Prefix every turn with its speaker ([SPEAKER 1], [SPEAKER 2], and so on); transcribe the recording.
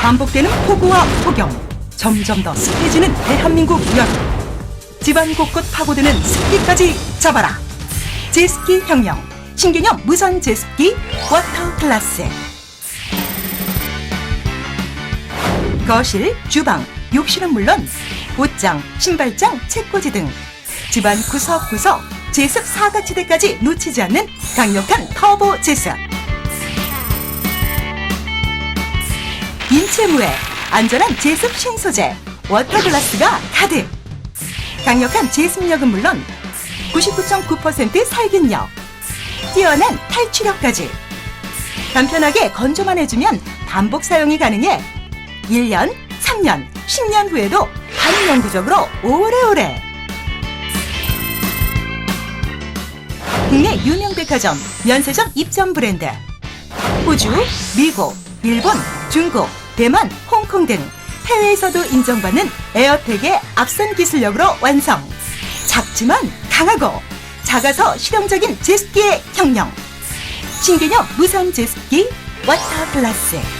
[SPEAKER 1] 반복되는 폭우와 폭염, 점점 더 습해지는 대한민국 여름. 집안 곳곳 파고드는 습기까지 잡아라. 제습기 혁명, 신개념 무선 제습기 워터 클래스. 거실, 주방, 욕실은 물론 옷장, 신발장, 책꽂이 등 집안 구석구석 제습 사각지대까지 놓치지 않는 강력한 터보 제습. 인체무해 안전한 제습 신소재 워터글라스가 가득. 강력한 제습력은 물론 99.9% 살균력, 뛰어난 탈취력까지. 간편하게 건조만 해주면 반복 사용이 가능해 1년, 3년, 10년 후에도 반영구적으로 오래오래. 국내 유명 백화점, 면세점 입점 브랜드. 호주, 미국, 일본, 중국, 대만, 홍콩 등 해외에서도 인정받는 에어텍의 앞선 기술력으로 완성. 작지만 강하고 작아서 실용적인 제습기의 혁명. 신개념 무선 제습기 워터 글라스.